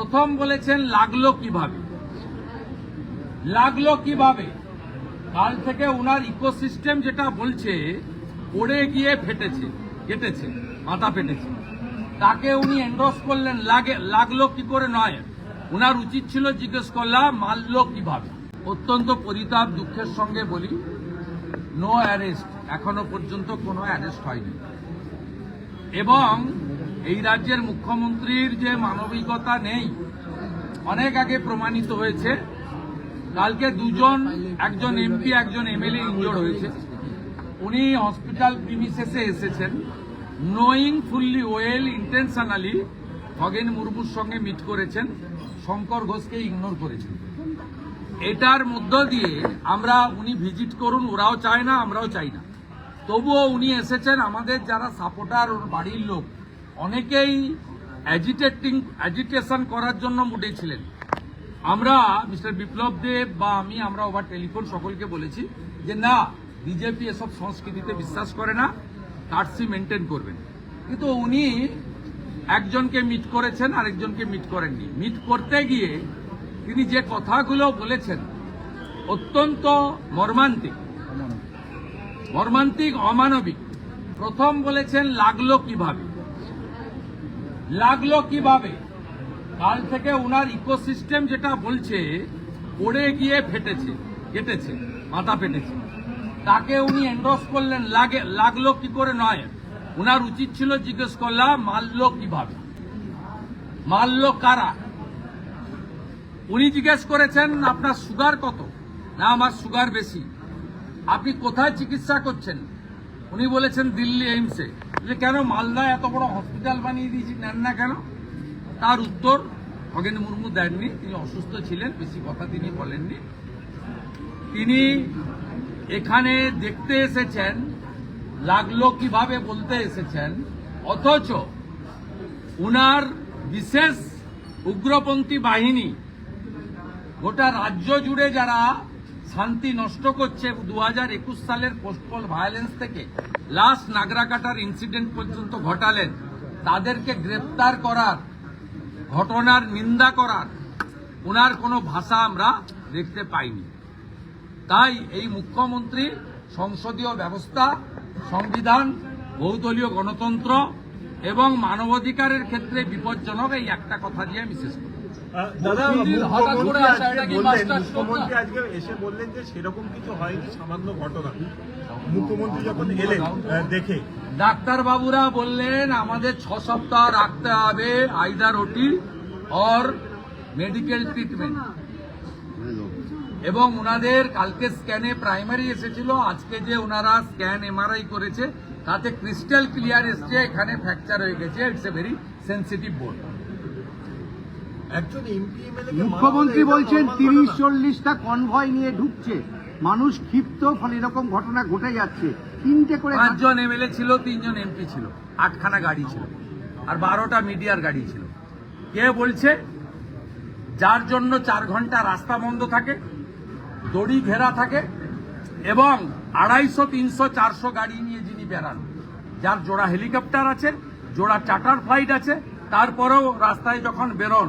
প্রথম বলেছেন, লাগল কীভাবে? লাগল কীভাবে? কাল থেকে উনার ইকোসিস্টেম যেটা বলছে পড়ে গিয়ে ফেটেছে, কেটেছে, মাথা ফেটেছে। তাকে উনি এন্ডোর্স করলেন, লাগে, লাগল কি করে নয়? উনার উচিত ছিল জিজ্ঞেস করলাম মারলো কীভাবে? অত্যন্ত পরিতাপ, দুঃখের সঙ্গে বলি নো অ্যারেস্ট এখনও পর্যন্ত কোনো অ্যারেস্ট হয়নি। এবং এই রাজ্যের মুখ্যমন্ত্রীর যে মানবিকতা নেই, অনেক আগে প্রমাণিত হয়েছে। কালকে দুজন, একজন এমপি একজন এমএলএ ইনজোর্ড হয়েছে। উনি হসপিটাল প্রিমিসেসে এসেছেন। Knowing fully well intentionally Khagen মুর্মুর সঙ্গে মিট করেছেন। শঙ্কর ঘোষকে ইগনোর করেছেন। এটার মধ্য দিয়ে আমরা উনি ভিজিট করুন, ওরাও চায় না, আমরাও চাই না। তবুও উনি এসেছেন। আমাদের যারা সাপোর্টার ওর বাড়ির লোক অনেকেই অ্যাজিটেটিং অ্যাজিটেশন করার জন্য মুডে ছিলেন। আমরা মিস্টার বিপ্লব দেব বা আমি আমরা ওভার টেলিফোন সকলকে বলেছি যে না বিজেপি এসব সংস্কৃতিতে বিশ্বাস করে না কার্সি মেনটেন করবেন। কিন্তু উনি একজনকে মিট করেছেন আরেকজনকে মিট করেননি। মিট করতে গিয়ে তিনি যে কথাগুলো বলেছেন অত্যন্ত মর্মান্তিক। মর্মান্তিক অমানবিক। প্রথম বলেছেন লাগল কীভাবে? লাগল কীভাবে? কাল থেকে উনার ইকোসিস্টেম যেটা বলছে, পড়ে গিয়ে ফেটেছে, কেটেছে, মাথা ফেটেছে। তাকে উনি এন্ডোর্স করলেন, লাগে, লাগল কি করে নয়? উনার উচিত ছিল জিজ্ঞেস করলাম মারলো কীভাবে? মারলো কারা? উনি জিজ্ঞেস করেছেন, আপনার সুগার কত? না, আমার সুগার বেশি। আপনি কোথায় চিকিৎসা করছেন? উনি বলেছেন, দিল্লি এইমসে। যে কেন মালদায় এত বড় হসপিটাল বানিয়ে দিয়েছি, নেন না কেন? তার উত্তর খগেন মুর্মু দেননি, তিনি অসুস্থ ছিলেন, বেশি কথা তিনি বলেননি। তিনি এখানে দেখতে এসেছেন, লাগল কীভাবে বলতে এসেছেন, অথচ উনার বিশেষ উগ্রপন্থী বাহিনী গোটা রাজ্য জুড়ে যারা শান্তি নষ্ট করছে দু হাজার একুশ সালের পোস্টপল ভায়োলেন্স থেকে। লাস্ট নাগরাকাটার ইনসিডেন্ট পর্যন্ত ঘটালেন। তাদেরকে গ্রেপ্তার করার, ঘটনার নিন্দা করার ওনার কোনো ভাষা আমরা দেখতে পাইনি। তাই এই মুখ্যমন্ত্রী, সংসদীয় ব্যবস্থা, সংবিধান, বহুদলীয় গণতন্ত্র এবং মানবাধিকারের ক্ষেত্রে বিপজ্জনক এই একটা কথা দিয়ে আমি শেষ মুখ্যমন্ত্রী আজকে এসে বললেন যে সেরকম কিছু হয়নি সামান্য ঘটনা। মুখ্যমন্ত্রী যখন এলেন দেখে। ডাক্তার বাবুরা বললেন আমাদের ছ সপ্তাহ রাখতে হবে either OT or medical treatment এবং ওনাদের কালকে স্ক্যানে প্রাইমারি এসেছিল আজকে যে ওনারা স্ক্যান এমআরআই করেছে তাতে ক্রিস্টাল ক্লিয়ার এসছে এখানে ফ্র্যাকচার হয়ে গেছে it's a very sensitive board মুখ্যমন্ত্রী বলছেন তিরিশ চল্লিশটা কনভয় নিয়ে ঢুকছে। মানুষ ক্ষিপ্ত ফলে এরকম ঘটনা ঘটে যাচ্ছে। তিনটে করে পাঁচজন এমএলএ ছিল তিনজন এমপি ছিল। আটখানা গাড়ি ছিল। আর বারোটা মিডিয়ার গাড়ি ছিল। কে বলছে? যার জন্য চার ঘণ্টা রাস্তা বন্ধ থাকে দড়ি ঘেরা থাকে এবং আড়াইশো তিনশো চারশো গাড়ি নিয়ে যিনি বেড়ান যার জোড়া হেলিকপ্টার আছে জোড়া চার্টার ফ্লাইট আছে তারপরেও রাস্তায় যখন বেরোন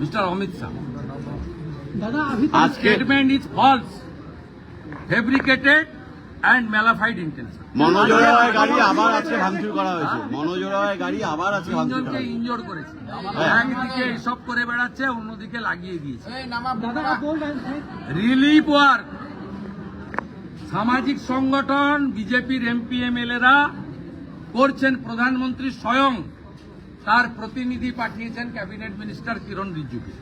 Mr. Amit is false, fabricated and malified intention. মনোজোড়ায় গাড়ি আবার আজকে ভাঙচুর করা হয়েছে। মনোজোড়ায় গাড়ি আবার আজকে ভাঙচুর করা তিনজনকে হয়েছে। ইনজোর করেছে। একদিকে এসব করে বেড়াচ্ছে অন্যদিকে লাগিয়ে দিয়েছে। রিলিফ ওয়ার্ক সামাজিক সংগঠন বিজেপির এমপি এমএলএরা করছেন প্রধানমন্ত্রী স্বয়ং। তার প্রতিনিধি পাঠিয়েছেন ক্যাবিনেট মিনিস্টার কিরণ রিজিজুকে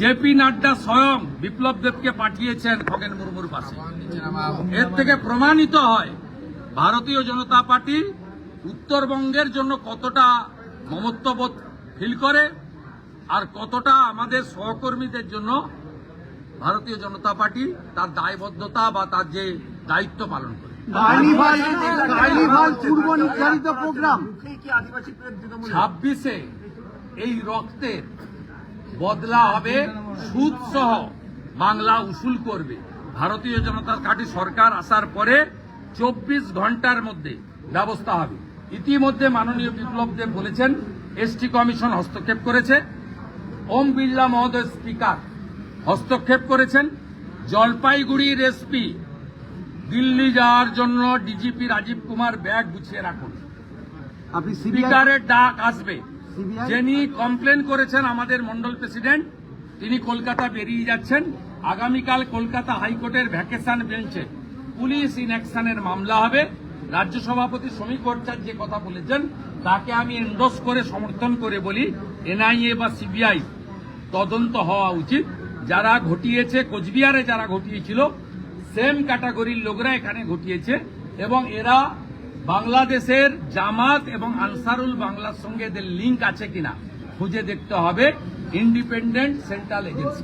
জেপি নাড্ডা স্বয়ং বিপ্লব দেবকে পাঠিয়েছেন খগেন মুর্মুর পাশে। এর থেকে প্রমাণিত হয় ভারতীয় জনতা পার্টি উত্তরবঙ্গের জন্য কতটা মমত্ববোধ ফিল করে আর কতটা আমাদের সহকর্মীদের জন্য ভারতীয় জনতা পার্টি তার দায়বদ্ধতা বা তার যে দায়িত্ব পালন করে। কার্নিভাল কার্নিভাল পূর্ব নির্ধারিত প্রোগ্রাম। ছাব্বিশে এই রক্তের বদলা হবে সুদ সহ বাংলা উসুল করবে। ভারতীয় জনতা পার্টি সরকার আসার পরে চব্বিশ ঘণ্টার মধ্যে ব্যবস্থা হবে। ইতিমধ্যে মাননীয় বিপ্লব দেব বলেছেন এসটি কমিশন হস্তক্ষেপ করেছে। ওম বিড়লা মহোদয় স্পিকার হস্তক্ষেপ করেছেন। জলপাইগুড়ির এসপি দিল্লি যাওয়ার জন্য ডিজিপি রাজীব কুমার ব্যাগ গুছিয়ে রাখুন। আপনি স্পিকারের ডাক আসবে। যিনি কমপ্লেন করেছেন আমাদের মন্ডল প্রেসিডেন্ট তিনি কলকাতা বেরিয়ে যাচ্ছেন। আগামীকাল কলকাতা হাইকোর্টের ভ্যাকেশন বেঞ্চে পুলিশ ইনঅ্যাকশনের মামলা হবে। রাজ্য সভাপতি শ্রমিক ভট্টাচার্য যে কথা বলেছেন তাকে আমি এন্ডোস করে সমর্থন করে বলি এনআইএ বা সিবিআই তদন্ত হওয়া উচিত। যারা ঘটিয়েছে কোচবিহারে যারা ঘটিয়েছিল সেম ক্যাটাগরির লোকরা এখানে ঘটিয়েছে এবং এরা বাংলাদেশের জামাত এবং আনসারুল বাংলার সঙ্গে এদের লিঙ্ক আছে কিনা, খুঁজে দেখতে হবে। Independent central agency